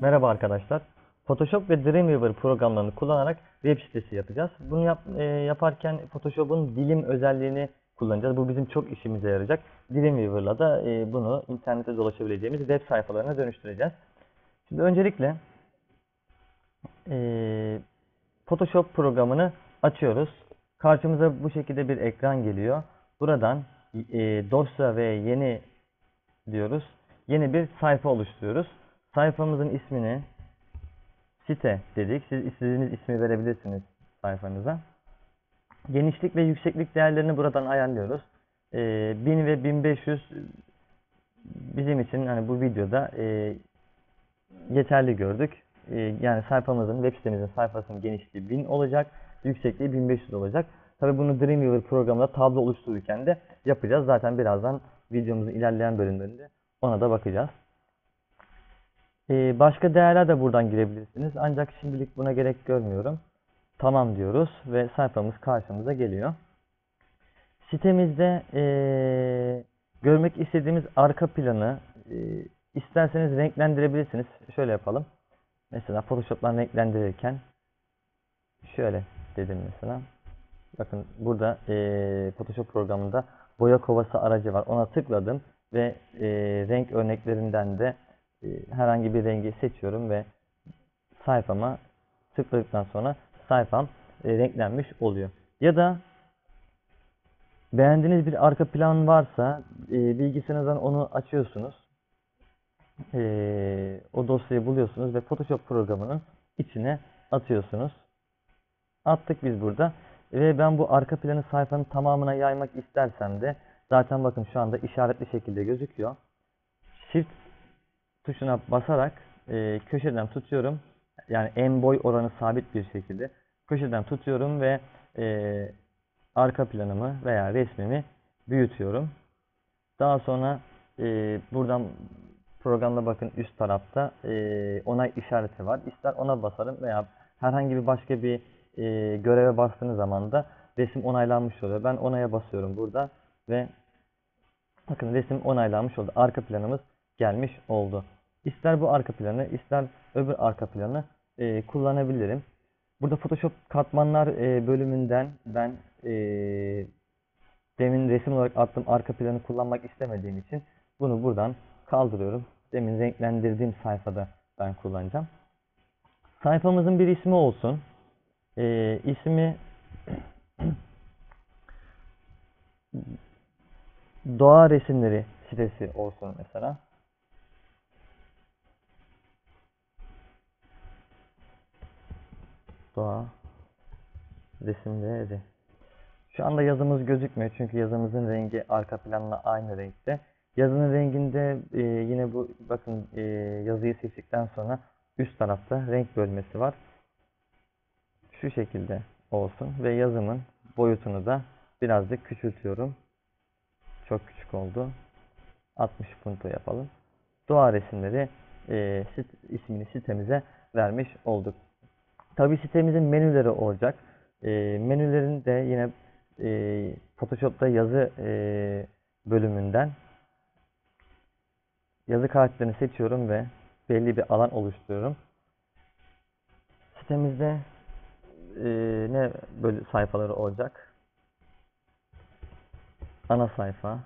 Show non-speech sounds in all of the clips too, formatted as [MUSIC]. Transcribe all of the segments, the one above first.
Merhaba arkadaşlar. Photoshop ve Dreamweaver programlarını kullanarak web sitesi yapacağız. Bunu yap- e, yaparken Photoshop'un dilim özelliğini kullanacağız. Bu bizim çok işimize yarayacak. Dreamweaver'la da e, bunu internette dolaşabileceğimiz web sayfalarına dönüştüreceğiz. Şimdi öncelikle e, Photoshop programını açıyoruz. Karşımıza bu şekilde bir ekran geliyor. Buradan e, dosya ve yeni diyoruz. Yeni bir sayfa oluşturuyoruz. Sayfamızın ismini site dedik. Siz istediğiniz ismi verebilirsiniz sayfanıza. Genişlik ve yükseklik değerlerini buradan ayarlıyoruz. Ee, 1000 ve 1500 bizim için hani bu videoda e, yeterli gördük. E, yani sayfamızın, web sitemizin sayfasının genişliği 1000 olacak, yüksekliği 1500 olacak. Tabi bunu Dreamweaver programında tablo oluştururken de yapacağız. Zaten birazdan videomuzun ilerleyen bölümlerinde ona da bakacağız. Ee, başka değerler de buradan girebilirsiniz. Ancak şimdilik buna gerek görmüyorum. Tamam diyoruz ve sayfamız karşımıza geliyor. Sitemizde ee, görmek istediğimiz arka planı ee, isterseniz renklendirebilirsiniz. Şöyle yapalım. Mesela Photoshop'tan renklendirirken şöyle dedim mesela. Bakın burada ee, Photoshop programında boya kovası aracı var. Ona tıkladım ve ee, renk örneklerinden de e, herhangi bir rengi seçiyorum ve sayfama tıkladıktan sonra sayfam e, renklenmiş oluyor. Ya da beğendiğiniz bir arka plan varsa e, bilgisayarınızdan onu açıyorsunuz. E, o dosyayı buluyorsunuz ve Photoshop programının içine atıyorsunuz. Attık biz burada. Ve ben bu arka planı sayfanın tamamına yaymak istersem de zaten bakın şu anda işaretli şekilde gözüküyor. Shift tuşuna basarak e, köşeden tutuyorum. Yani en boy oranı sabit bir şekilde köşeden tutuyorum ve e, arka planımı veya resmimi büyütüyorum. Daha sonra e, buradan programda bakın üst tarafta e, onay işareti var. İster ona basarım veya herhangi bir başka bir e, göreve bastığınız zaman da resim onaylanmış oluyor. Ben onaya basıyorum burada ve bakın resim onaylanmış oldu. Arka planımız gelmiş oldu. İster bu arka planı, ister öbür arka planı e, kullanabilirim. Burada Photoshop katmanlar e, bölümünden ben e, demin resim olarak attığım arka planı kullanmak istemediğim için bunu buradan kaldırıyorum. Demin renklendirdiğim sayfada ben kullanacağım. Sayfamızın bir ismi olsun. E, ismi [CLEARS THROAT] Doğa resimleri sitesi olsun mesela. Doğa resimleri. Şu anda yazımız gözükmüyor çünkü yazımızın rengi arka planla aynı renkte. Yazının renginde e, yine bu bakın e, yazıyı seçtikten sonra üst tarafta renk bölmesi var. Şu şekilde olsun ve yazımın boyutunu da birazcık küçültüyorum. Çok küçük oldu. 60 punto yapalım. Doğa resimleri e, sit, ismini sitemize vermiş olduk. Tabi sitemizin menüleri olacak. E, menülerin de yine e, Photoshop'ta yazı e, bölümünden yazı karakterini seçiyorum ve belli bir alan oluşturuyorum. Sitemizde e, ne böyle sayfaları olacak? Ana sayfa.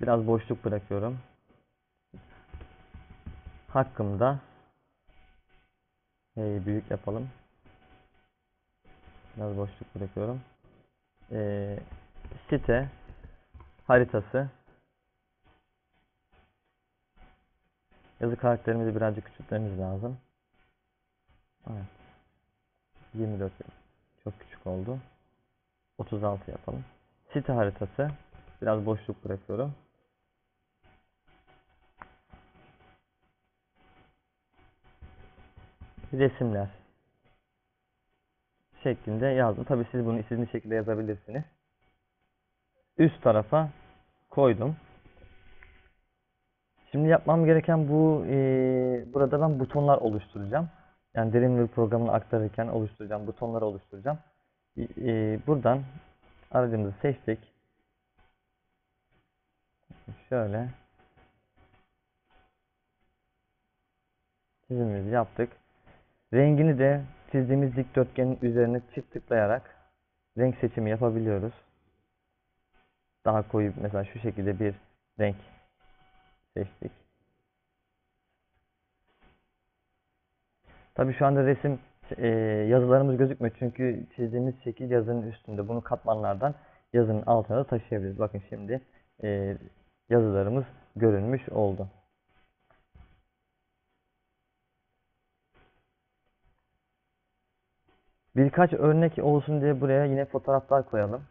Biraz boşluk bırakıyorum. Hakkımda Hey, büyük yapalım. Biraz boşluk bırakıyorum. Ee, site haritası yazı karakterimizi birazcık küçültmemiz lazım. Evet. 24 çok küçük oldu. 36 yapalım. Site haritası biraz boşluk bırakıyorum. Resimler şeklinde yazdım. Tabi siz bunu istediğiniz şekilde yazabilirsiniz. Üst tarafa koydum. Şimdi yapmam gereken bu e, burada ben butonlar oluşturacağım. Yani Dreamweaver programını aktarırken oluşturacağım. Butonları oluşturacağım. E, e, buradan aracımızı seçtik. Şöyle çizimimizi yaptık. Rengini de çizdiğimiz dikdörtgenin üzerine çift tıklayarak renk seçimi yapabiliyoruz. Daha koyu mesela şu şekilde bir renk seçtik. Tabii şu anda resim e, yazılarımız gözükmüyor çünkü çizdiğimiz şekil yazının üstünde. Bunu katmanlardan yazının altına da taşıyabiliriz. Bakın şimdi e, yazılarımız görünmüş oldu. Birkaç örnek olsun diye buraya yine fotoğraflar koyalım.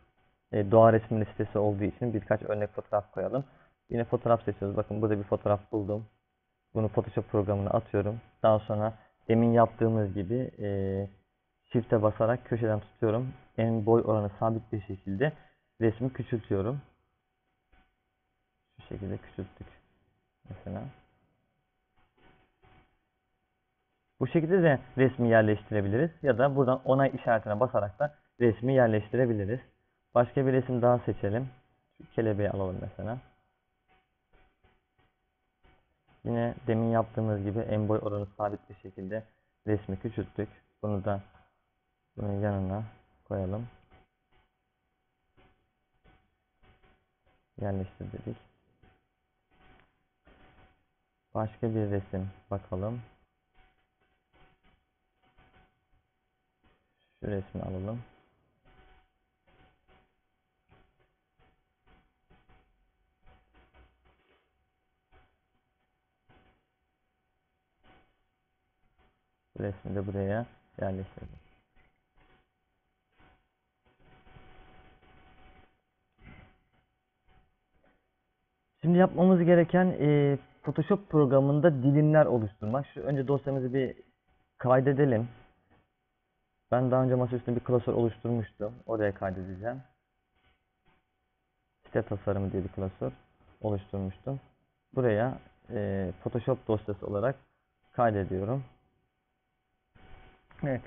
E, doğa resmi listesi olduğu için birkaç örnek fotoğraf koyalım. Yine fotoğraf seçiyoruz. Bakın burada bir fotoğraf buldum. Bunu Photoshop programına atıyorum. Daha sonra demin yaptığımız gibi e, Shift'e basarak köşeden tutuyorum. En boy oranı sabit bir şekilde resmi küçültüyorum. Şu şekilde küçülttük. Mesela. Bu şekilde de resmi yerleştirebiliriz. Ya da buradan onay işaretine basarak da resmi yerleştirebiliriz. Başka bir resim daha seçelim. Şu kelebeği alalım mesela. Yine demin yaptığımız gibi en boy oranı sabit bir şekilde resmi küçülttük. Bunu da bunun yanına koyalım. Yerleştir dedik. Başka bir resim bakalım. Şu resmi alalım. Resmi de buraya yerleştirdim. Şimdi yapmamız gereken e, Photoshop programında dilimler oluşturmak. Şu önce dosyamızı bir kaydedelim. Ben daha önce masaüstünde bir klasör oluşturmuştum. Oraya kaydedeceğim. Site tasarımı diye bir klasör oluşturmuştum. Buraya e, Photoshop dosyası olarak kaydediyorum. Evet.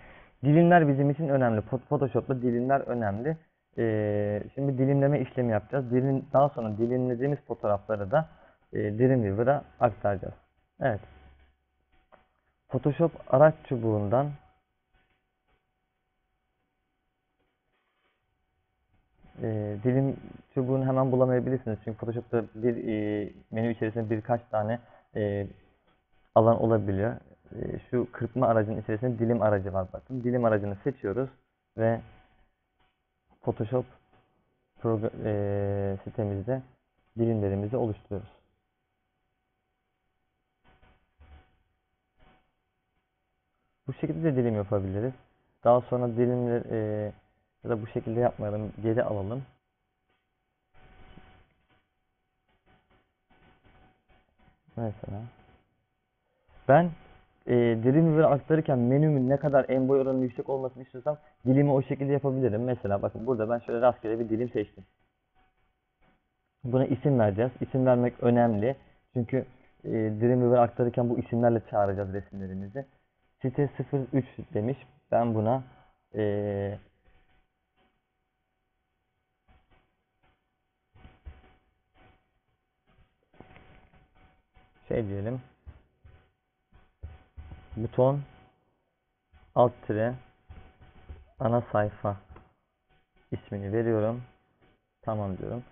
Dilimler bizim için önemli. Photoshop'ta dilimler önemli. Ee, şimdi dilimleme işlemi yapacağız. Dilim, daha sonra dilimlediğimiz fotoğrafları da e, Dreamweaver'a aktaracağız. Evet. Photoshop araç çubuğundan e, dilim çubuğunu hemen bulamayabilirsiniz. Çünkü Photoshop'ta bir e, menü içerisinde birkaç tane e, alan olabiliyor. E, şu kırpma aracının içerisinde dilim aracı var bakın. Dilim aracını seçiyoruz ve Photoshop e, sitemizde dilimlerimizi oluşturuyoruz. Bu şekilde de dilim yapabiliriz. Daha sonra dilimler e, ya da bu şekilde yapmayalım. Geri alalım. Mesela ben e, dilimi aktarırken menümün ne kadar en boy oranının yüksek olmasını istiyorsam dilimi o şekilde yapabilirim. Mesela bakın burada ben şöyle rastgele bir dilim seçtim. Buna isim vereceğiz. İsim vermek önemli. Çünkü e, Dreamweaver aktarırken bu isimlerle çağıracağız resimlerimizi. Site 03 demiş. Ben buna e, şey diyelim buton alt tire ana sayfa ismini veriyorum. Tamam diyorum.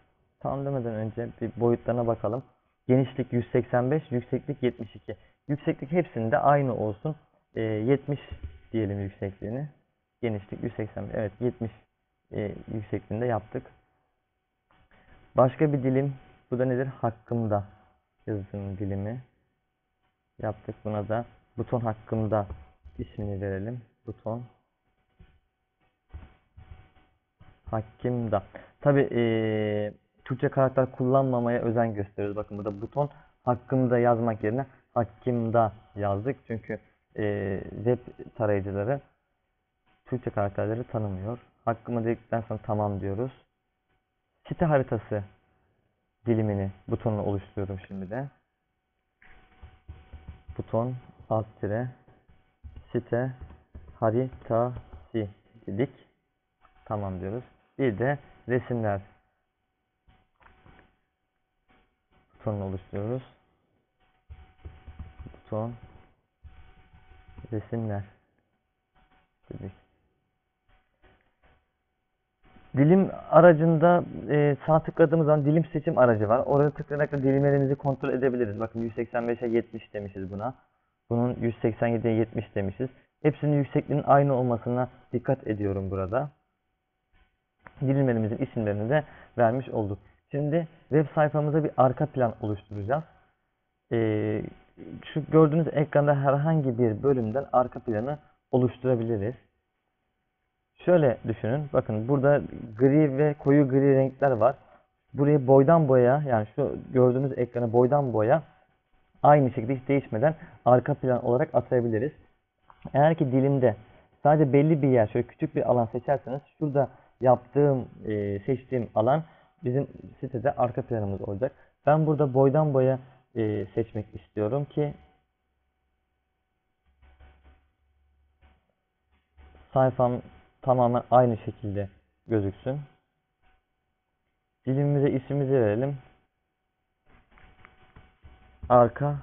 Tamam demeden önce bir boyutlarına bakalım. Genişlik 185, yükseklik 72. Yükseklik hepsinde aynı olsun. E, 70 diyelim yüksekliğini. Genişlik 185. Evet 70 e, yüksekliğinde yaptık. Başka bir dilim. Bu da nedir? Hakkımda yazısının dilimi. Yaptık. Buna da buton hakkında ismini verelim. Buton hakkımda. Tabi ee, Türkçe karakter kullanmamaya özen gösteriyoruz. Bakın burada buton hakkımda yazmak yerine hakkımda yazdık. Çünkü e, web tarayıcıları Türkçe karakterleri tanımıyor. Hakkımı dedikten sonra tamam diyoruz. Site haritası dilimini butonunu oluşturuyorum şimdi de. Buton alt tire site haritası dedik. Tamam diyoruz. Bir de resimler butonunu oluşturuyoruz. Buton Resimler. Dedik. Dilim aracında e, sağ tıkladığımız zaman dilim seçim aracı var. Oraya tıklayarak da dilimlerimizi kontrol edebiliriz. Bakın 185'e 70 demişiz buna. Bunun 187'ye 70 demişiz. Hepsinin yüksekliğinin aynı olmasına dikkat ediyorum burada. Dilimlerimizin isimlerini de vermiş olduk. Şimdi web sayfamıza bir arka plan oluşturacağız. Ee, şu gördüğünüz ekranda herhangi bir bölümden arka planı oluşturabiliriz. Şöyle düşünün. Bakın burada gri ve koyu gri renkler var. Burayı boydan boya yani şu gördüğünüz ekranı boydan boya aynı şekilde hiç değişmeden arka plan olarak atayabiliriz. Eğer ki dilimde sadece belli bir yer, şöyle küçük bir alan seçerseniz şurada yaptığım, e, seçtiğim alan bizim sitede arka planımız olacak. Ben burada boydan boya e, seçmek istiyorum ki sayfam tamamen aynı şekilde gözüksün. Dilimimize ismimizi verelim. Arka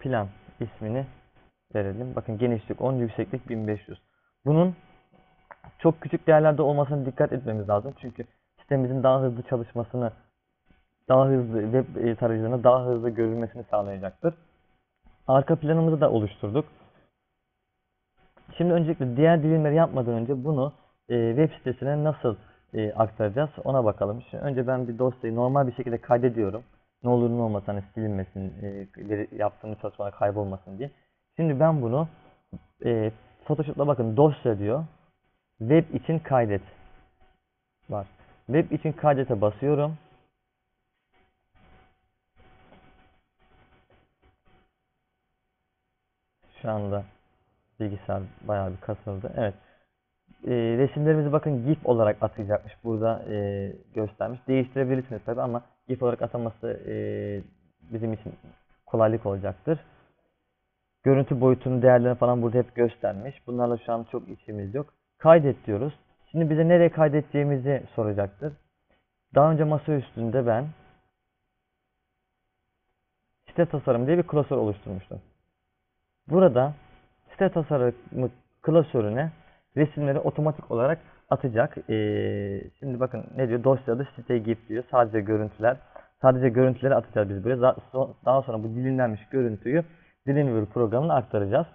plan ismini verelim. Bakın genişlik 10, yükseklik 1500. Bunun çok küçük değerlerde olmasına dikkat etmemiz lazım. Çünkü sitemizin daha hızlı çalışmasını, daha hızlı web e, tarayıcılarına daha hızlı görülmesini sağlayacaktır. Arka planımızı da oluşturduk. Şimdi öncelikle diğer dilimleri yapmadan önce bunu e, web sitesine nasıl e, aktaracağız ona bakalım. Şimdi önce ben bir dosyayı normal bir şekilde kaydediyorum. Ne olur ne olmaz hani silinmesin, e, yaptığımız çalışmalar kaybolmasın diye. Şimdi ben bunu e, Photoshop'ta bakın dosya diyor. Web için kaydet var. Web için kaydete basıyorum. Şu anda bilgisayar bayağı bir kasıldı. Evet. Ee, resimlerimizi bakın GIF olarak atacakmış. Burada e, göstermiş. Değiştirebilirsiniz tabi ama GIF olarak ataması e, bizim için kolaylık olacaktır. Görüntü boyutunun değerlerini falan burada hep göstermiş. Bunlarla şu an çok işimiz yok. Kaydet diyoruz. Şimdi bize nereye kaydedeceğimizi soracaktır. Daha önce masa üstünde ben site tasarım diye bir klasör oluşturmuştum. Burada site tasarımı klasörüne resimleri otomatik olarak atacak. Ee, şimdi bakın ne diyor? Dosyada site git diyor. Sadece görüntüler. Sadece görüntüleri atacağız biz buraya. Daha so- Daha sonra bu dilimlenmiş görüntüyü Dreamweaver programına aktaracağız.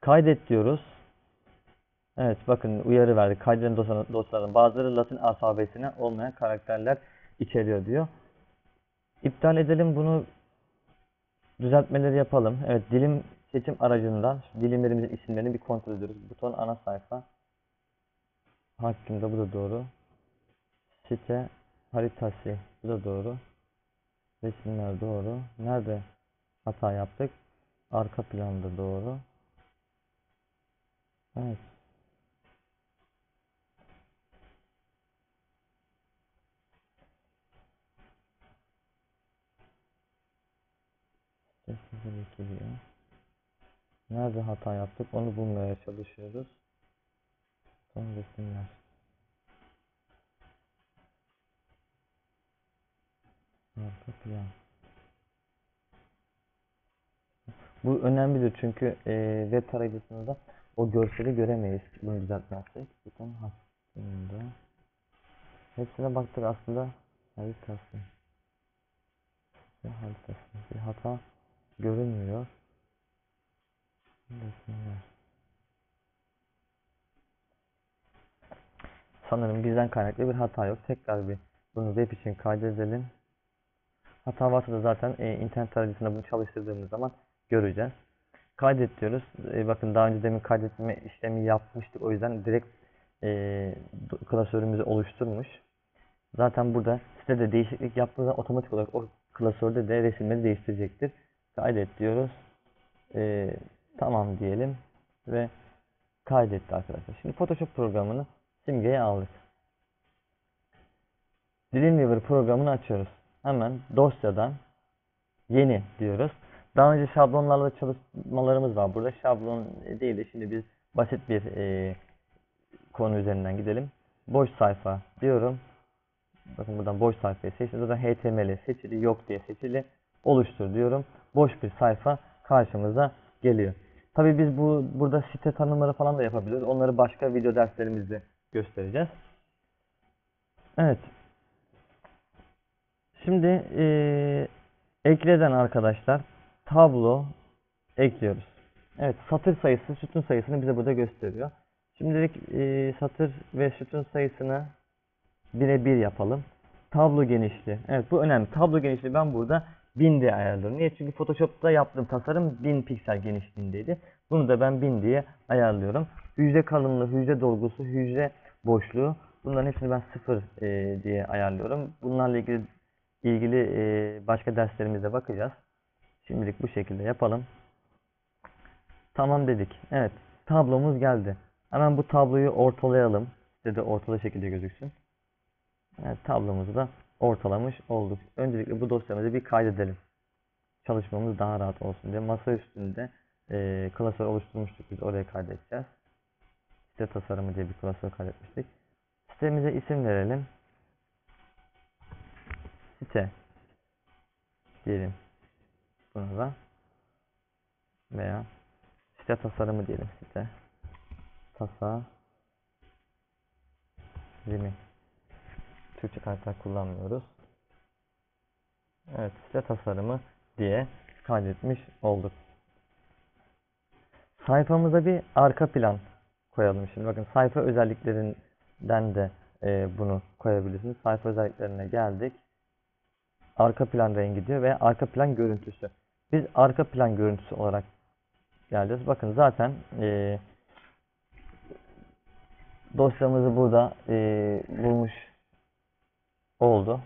Kaydet diyoruz. Evet bakın uyarı verdi. Kaydeden dosyaların bazıları Latin alfabesine olmayan karakterler içeriyor diyor. İptal edelim bunu düzeltmeleri yapalım. Evet dilim seçim aracından dilimlerimizin isimlerini bir kontrol ediyoruz. Buton ana sayfa. Hakkında bu da doğru. Site haritası bu da doğru. Resimler doğru. Nerede hata yaptık? Arka planda doğru. Evet. Ekiliyor. Nerede hata yaptık onu bulmaya çalışıyoruz. Son resimler. Arka plan. Bu önemlidir çünkü e, web tarayıcısında o görseli göremeyiz bunu düzeltmezsek. Buton hakkında. Hepsine baktık aslında haritası. Haritası. Bir hata görünmüyor. Resimler. Sanırım bizden kaynaklı bir hata yok. Tekrar bir bunu web için kaydedelim. Hata varsa da zaten e, internet tarayıcısında bunu çalıştırdığımız zaman göreceğiz. Kaydet diyoruz. E, bakın daha önce demin kaydetme işlemi yapmıştık. O yüzden direkt e, klasörümüzü oluşturmuş. Zaten burada sitede değişiklik yaptığı zaman otomatik olarak o klasörde de resimleri değiştirecektir. Kaydet diyoruz. E, tamam diyelim ve kaydetti arkadaşlar. Şimdi Photoshop programını simgeye aldık. Dreamweaver programını açıyoruz. Hemen dosyadan yeni diyoruz. Daha önce şablonlarla çalışmalarımız var. Burada şablon değil de şimdi biz basit bir e, konu üzerinden gidelim. Boş sayfa diyorum. Bakın buradan boş sayfayı seçtim. Zaten HTML seçili, yok diye seçili. Oluştur diyorum. Boş bir sayfa karşımıza geliyor. Tabii biz bu burada site tanımları falan da yapabiliyoruz. Onları başka video derslerimizde göstereceğiz. Evet. Şimdi eee, ekleden arkadaşlar tablo ekliyoruz. Evet satır sayısı sütun sayısını bize burada gösteriyor. Şimdilik eee, satır ve sütun sayısını bire bir yapalım. Tablo genişliği. Evet bu önemli. Tablo genişliği ben burada 1000 diye ayarlıyorum. Niye? Çünkü Photoshop'ta yaptığım tasarım 1000 piksel genişliğindeydi. Bunu da ben 1000 diye ayarlıyorum. Hücre kalınlığı, hücre dolgusu, hücre boşluğu bunların hepsini ben 0 e, diye ayarlıyorum. Bunlarla ilgili ilgili e, başka derslerimizde bakacağız. Şimdilik bu şekilde yapalım. Tamam dedik. Evet. Tablomuz geldi. Hemen bu tabloyu ortalayalım. Size de ortalı şekilde gözüksün. Evet, tablomuzu da ortalamış olduk. Öncelikle bu dosyamızı bir kaydedelim. Çalışmamız daha rahat olsun diye. Masa üstünde e, klasör oluşturmuştuk biz oraya kaydedeceğiz. Site tasarımı diye bir klasör kaydetmiştik. Sitemize isim verelim. Site diyelim. Buna da veya site tasarımı diyelim site tasarımı Türkçe karakter kullanmıyoruz. Evet, site tasarımı diye kaydetmiş olduk. Sayfamıza bir arka plan koyalım şimdi. Bakın sayfa özelliklerinden de e, bunu koyabilirsiniz. Sayfa özelliklerine geldik. Arka plan rengi diyor ve arka plan görüntüsü. Biz arka plan görüntüsü olarak geleceğiz. Bakın zaten e, dosyamızı burada e, bulmuş oldu.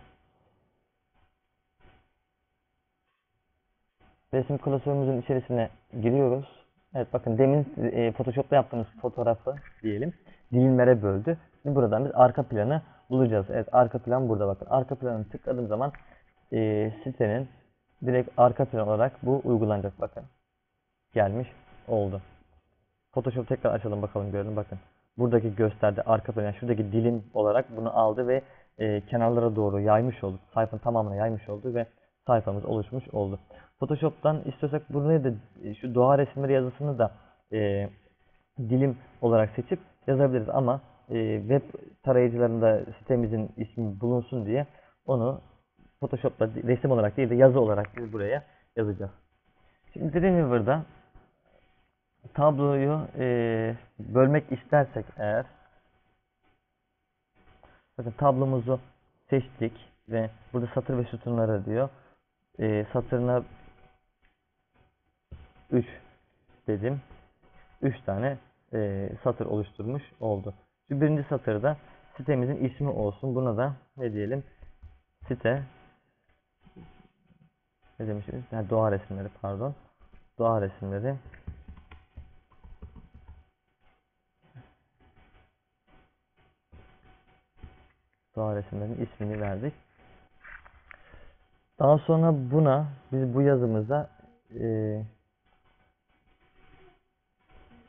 Resim klasörümüzün içerisine giriyoruz. Evet bakın demin e, Photoshop'ta yaptığımız fotoğrafı diyelim dilimlere böldü. Şimdi buradan biz arka planı bulacağız. Evet arka plan burada bakın. Arka planı tıkladığım zaman e, sitenin direkt arka plan olarak bu uygulanacak bakın. Gelmiş oldu. Photoshop tekrar açalım bakalım görelim bakın. Buradaki gösterdi arka plan şuradaki dilim olarak bunu aldı ve e, kenarlara doğru yaymış oldu. Sayfanın tamamına yaymış oldu ve sayfamız oluşmuş oldu. Photoshop'tan istiyorsak buraya da e, şu doğa resimleri yazısını da e, dilim olarak seçip yazabiliriz ama e, web tarayıcılarında sitemizin ismi bulunsun diye onu Photoshop'ta resim olarak değil de yazı olarak biz buraya yazacağız. Şimdi Dreamweaver'da tabloyu e, bölmek istersek eğer bakın tablomuzu seçtik ve burada satır ve sütunları diyor. E, satırına 3 dedim. 3 tane e, satır oluşturmuş oldu. Şu birinci satırda sitemizin ismi olsun. Buna da ne diyelim? Site ne demişiz? Yani doğa resimleri pardon. Doğa resimleri doğa resimlerinin ismini verdik. Daha sonra buna biz bu yazımıza e,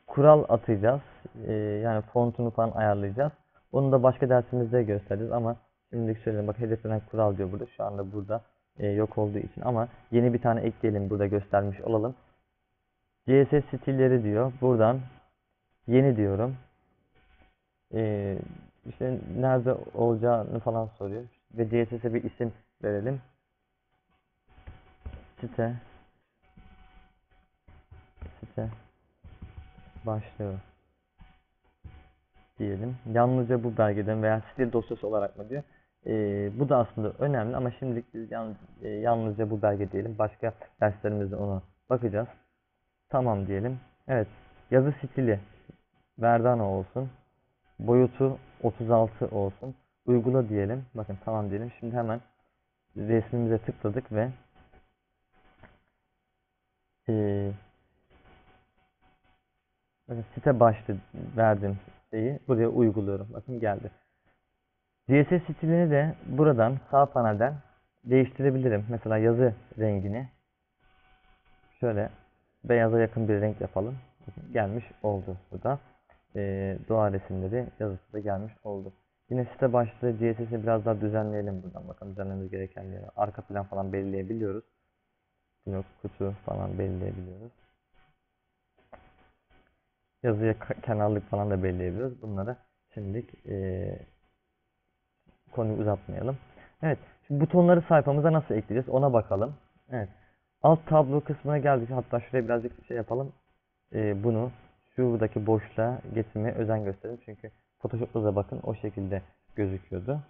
kural atacağız. E, yani fontunu falan ayarlayacağız. Onu da başka dersimizde göstereceğiz ama şimdilik söyleyeyim. Bak hedeflenen kural diyor burada. Şu anda burada e, yok olduğu için ama yeni bir tane ekleyelim burada göstermiş olalım. CSS stilleri diyor. Buradan yeni diyorum. E, işte nerede olacağını falan soruyor. Ve CSS'e bir isim verelim. Site site başlığı diyelim. Yalnızca bu belgeden veya stil dosyası olarak mı diyor. Ee, bu da aslında önemli ama şimdilik biz yalnız, e, yalnızca bu belge diyelim. Başka derslerimizde ona bakacağız. Tamam diyelim. Evet. Yazı stili Verdana olsun. Boyutu 36 olsun. Uygula diyelim. Bakın tamam diyelim. Şimdi hemen resmimize tıkladık ve ee, bakın site başlığı verdim şeyi buraya uyguluyorum. Bakın geldi. CSS stilini de buradan sağ panelden değiştirebilirim. Mesela yazı rengini şöyle beyaza yakın bir renk yapalım. Gelmiş oldu burada. Ee, doğa resimleri yazısı da gelmiş oldu. Yine site başlığı CSS'i biraz daha düzenleyelim buradan. Bakın düzenlememiz gereken yeri. Arka plan falan belirleyebiliyoruz. blok, kutu falan belirleyebiliyoruz. Yazıya kenarlık falan da belirleyebiliyoruz. Bunları şimdilik eee konuyu uzatmayalım. Evet, şimdi butonları sayfamıza nasıl ekleyeceğiz ona bakalım. Evet, alt tablo kısmına geldik. Hatta şuraya birazcık şey yapalım. Eee, bunu şuradaki boşluğa getirmeye özen gösterelim. Çünkü Photoshop'ta da bakın o şekilde gözüküyordu.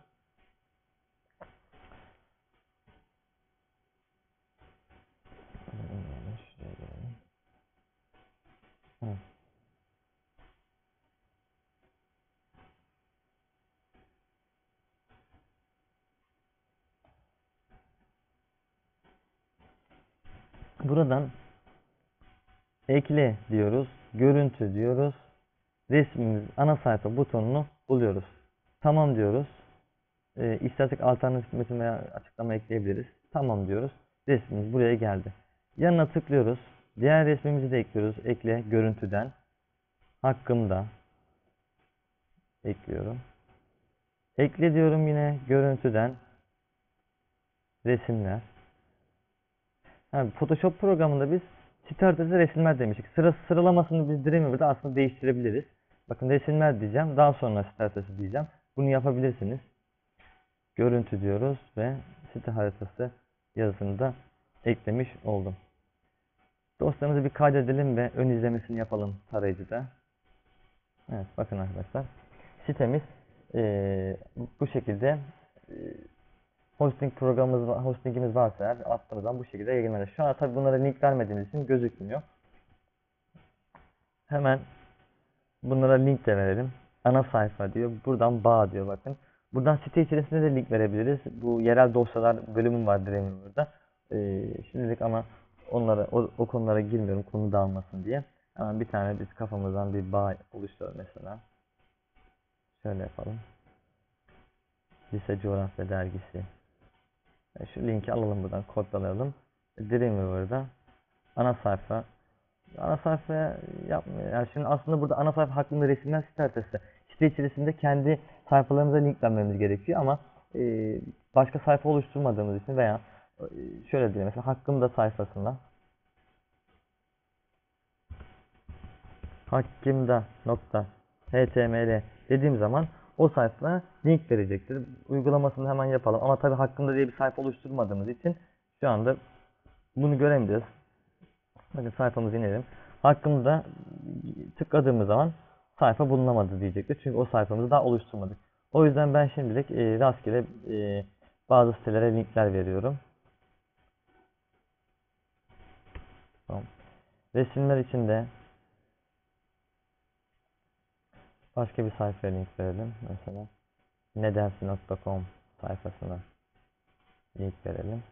Buradan ekle diyoruz. Görüntü diyoruz. Resmimiz ana sayfa butonunu buluyoruz. Tamam diyoruz. E, istersek alternatif metin veya açıklama ekleyebiliriz. Tamam diyoruz. Resmimiz buraya geldi. Yanına tıklıyoruz. Diğer resmimizi de ekliyoruz. Ekle görüntüden. Hakkımda. Ekliyorum. Ekle diyorum yine görüntüden. Resimler. Ha, Photoshop programında biz site haritası resimler demiştik. Sıra sıralamasını biz Dreamweaver'da aslında değiştirebiliriz. Bakın resimler diyeceğim. Daha sonra site haritası diyeceğim. Bunu yapabilirsiniz. Görüntü diyoruz ve site haritası yazısını da eklemiş oldum. Dosyamızı bir kaydedelim ve ön izlemesini yapalım tarayıcıda. Evet bakın arkadaşlar. Sitemiz eee, bu şekilde eee, hosting programımız hostingimiz varsa eğer attığımızdan bu şekilde yayınlanır. Şu an tabi bunlara link vermediğimiz için gözükmüyor. Hemen bunlara link de verelim. Ana sayfa diyor. Buradan bağ diyor bakın. Buradan site içerisinde de link verebiliriz. Bu yerel dosyalar bölümü var Dreamweaver'da. Ee, şimdilik ama onlara o, o konulara girmiyorum konu dağılmasın diye. Hemen bir tane biz kafamızdan bir bağ oluşturalım mesela. Şöyle yapalım. Lise Coğrafya Dergisi. E, Şu linki alalım buradan kopyalayalım. Dreamweaver'da ana sayfa ana sayfaya yapmıyor. Yani şimdi aslında burada ana sayfa hakkında resimler site haritası. Site içerisinde kendi sayfalarımıza link vermemiz gerekiyor ama e, başka sayfa oluşturmadığımız için veya e, şöyle diyelim mesela hakkımda sayfasına hakkımda nokta html dediğim zaman o sayfa link verecektir. Uygulamasını hemen yapalım. Ama tabii hakkında diye bir sayfa oluşturmadığımız için şu anda bunu göremeyeceğiz. Bakın sayfamıza inelim. Hakkında tıkladığımız zaman sayfa bulunamadı diyecektir. Çünkü o sayfamızı daha oluşturmadık. O yüzden ben şimdilik e, rastgele e, bazı sitelere linkler veriyorum. Tamam. Resimler için de başka bir sayfaya link verelim. Mesela nedensi.com sayfasına link verelim.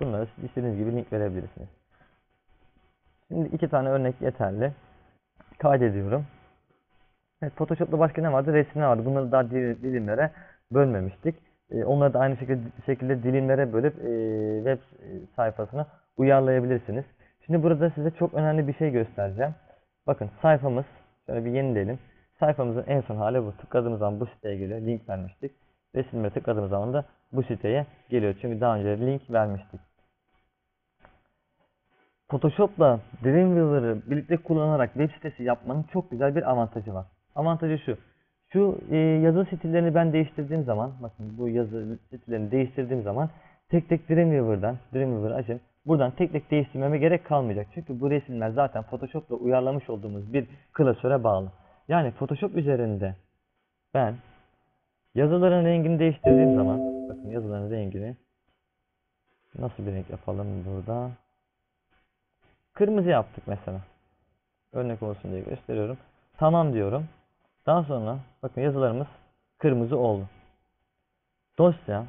Bunları siz istediğiniz gibi link verebilirsiniz. Şimdi iki tane örnek yeterli. Kaydediyorum. Evet, Photoshop'ta başka ne vardı? Resimler vardı. Bunları daha dil- dilimlere bölmemiştik. Ee, onları da aynı şekilde, şekilde dilimlere bölüp e, web sayfasına uyarlayabilirsiniz. Şimdi burada size çok önemli bir şey göstereceğim. Bakın sayfamız, şöyle bir yenileyelim. Sayfamızın en son hali bu. Tıkladığımız zaman bu siteye geliyor. Link vermiştik. Resimlere tıkladığımız zaman da bu siteye geliyor. Çünkü daha önce link vermiştik. Photoshop'la Dreamweaver'ı birlikte kullanarak web sitesi yapmanın çok güzel bir avantajı var. Avantajı şu. Şu e, yazı stillerini ben değiştirdiğim zaman, bakın bu yazı stillerini değiştirdiğim zaman tek tek Dreamweaver'dan, Dreamweaver'ı açın. Buradan tek tek değiştirmeme gerek kalmayacak. Çünkü bu resimler zaten Photoshop'la uyarlamış olduğumuz bir klasöre bağlı. Yani Photoshop üzerinde ben yazıların rengini değiştirdiğim zaman, bakın yazıların rengini nasıl bir renk yapalım burada? Kırmızı yaptık mesela. Örnek olsun diye gösteriyorum. Tamam diyorum. Daha sonra bakın yazılarımız kırmızı oldu. Dosya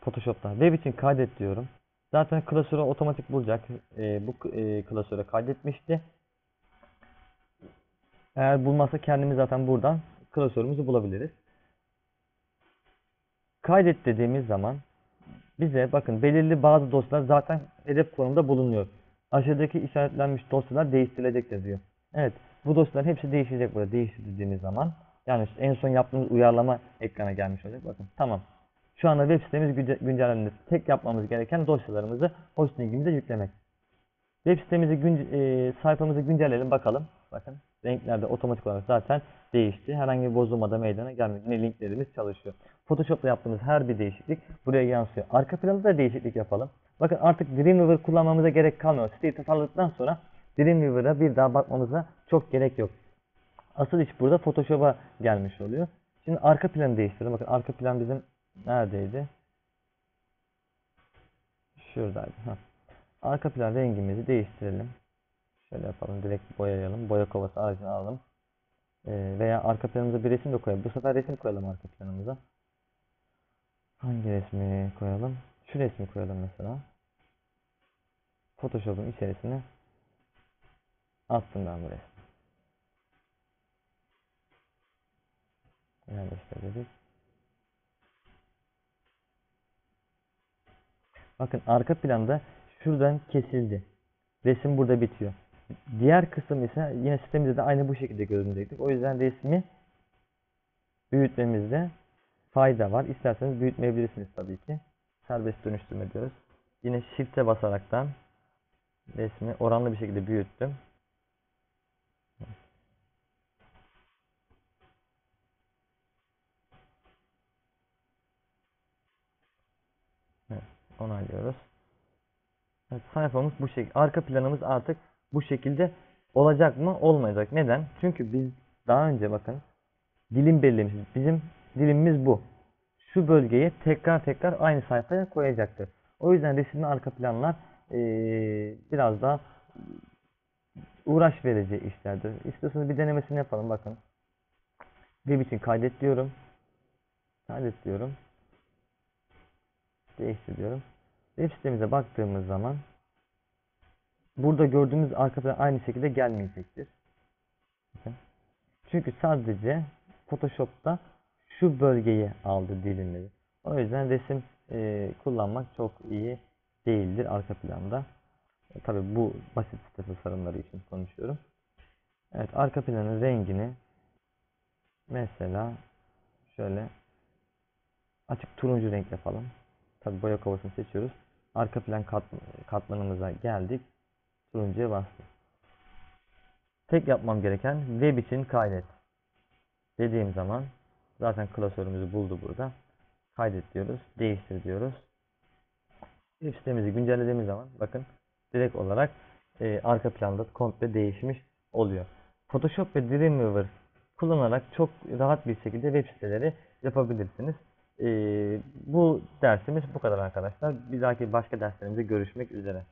Photoshop'ta web için kaydet diyorum. Zaten klasörü otomatik bulacak. Ee, bu e, klasöre kaydetmişti. Eğer bulmazsa kendimiz zaten buradan klasörümüzü bulabiliriz. Kaydet dediğimiz zaman bize bakın belirli bazı dosyalar zaten hedef konumda bulunuyor. Aşağıdaki işaretlenmiş dosyalar değiştirilecektir diyor. Evet bu dosyaların hepsi değişecek burada değiştir dediğimiz zaman. Yani en son yaptığımız uyarlama ekrana gelmiş olacak. Bakın tamam. Şu anda web sitemiz günce-. Tek yapmamız gereken dosyalarımızı hostingimize yüklemek. Web sitemizi günce- e, sayfamızı güncelleyelim bakalım. Bakın renkler de otomatik olarak zaten değişti. Herhangi bir bozulma da meydana gelmedi. Yine linklerimiz çalışıyor. Photoshop'ta yaptığımız her bir değişiklik buraya yansıyor. Arka planda da değişiklik yapalım. Bakın artık Dreamweaver kullanmamıza gerek kalmıyor. Siteyi tasarladıktan sonra Dreamweaver'a bir daha bakmamıza çok gerek yok. Asıl iş burada Photoshop'a gelmiş oluyor. Şimdi arka planı değiştirelim. Bakın arka plan bizim neredeydi? Şuradaydı. Heh. Arka plan rengimizi değiştirelim. Şöyle yapalım. Direkt boyayalım. Boya kovası aracını alalım. Ee, veya arka planımıza bir resim de koyalım. Bu sefer resim koyalım arka planımıza. Hangi resmi koyalım? Şu resmi koyalım mesela. Photoshop'un içerisine attım ben bu resmi. Yerleştirdik. Bakın arka planda şuradan kesildi. Resim burada bitiyor. Diğer kısım ise yine sitemizde de aynı bu şekilde görünecektir. O yüzden resmi büyütmemizde fayda var. İsterseniz büyütmeyebilirsiniz tabii ki. Serbest dönüştürme diyoruz. Yine shift'e basaraktan resmi oranlı bir şekilde büyüttüm. Evet, onaylıyoruz. Evet, sayfamız bu şekilde. Arka planımız artık bu şekilde olacak mı? Olmayacak. Neden? Çünkü biz daha önce bakın dilim belirlemişiz. Bizim dilimimiz bu. Şu bölgeye tekrar tekrar aynı sayfaya koyacaktır. O yüzden resimli arka planlar eee, biraz daha uğraş verici işlerdir. İstiyorsanız bir denemesini yapalım. Bakın. Web için kaydet diyorum. Kaydet diyorum. Değiştir diyorum. Web sitemize baktığımız zaman burada gördüğümüz arka plan aynı şekilde gelmeyecektir. Çünkü sadece Photoshop'ta şu bölgeyi aldı dilimleri. O yüzden resim e, kullanmak çok iyi değildir arka planda. E, Tabii bu basit site tasarımları için konuşuyorum. Evet arka planın rengini mesela şöyle açık turuncu renk yapalım. Tabii boya kovasını seçiyoruz. Arka plan kat, katmanımıza geldik. Turuncuya bastık. Tek yapmam gereken web için kaydet. Dediğim zaman zaten klasörümüzü buldu burada. Kaydet diyoruz. Değiştir diyoruz. Web sitemizi güncellediğimiz zaman bakın direkt olarak e, arka planda komple değişmiş oluyor. Photoshop ve Dreamweaver kullanarak çok rahat bir şekilde web siteleri yapabilirsiniz. E, bu dersimiz bu kadar arkadaşlar. Bir dahaki başka derslerimizde görüşmek üzere.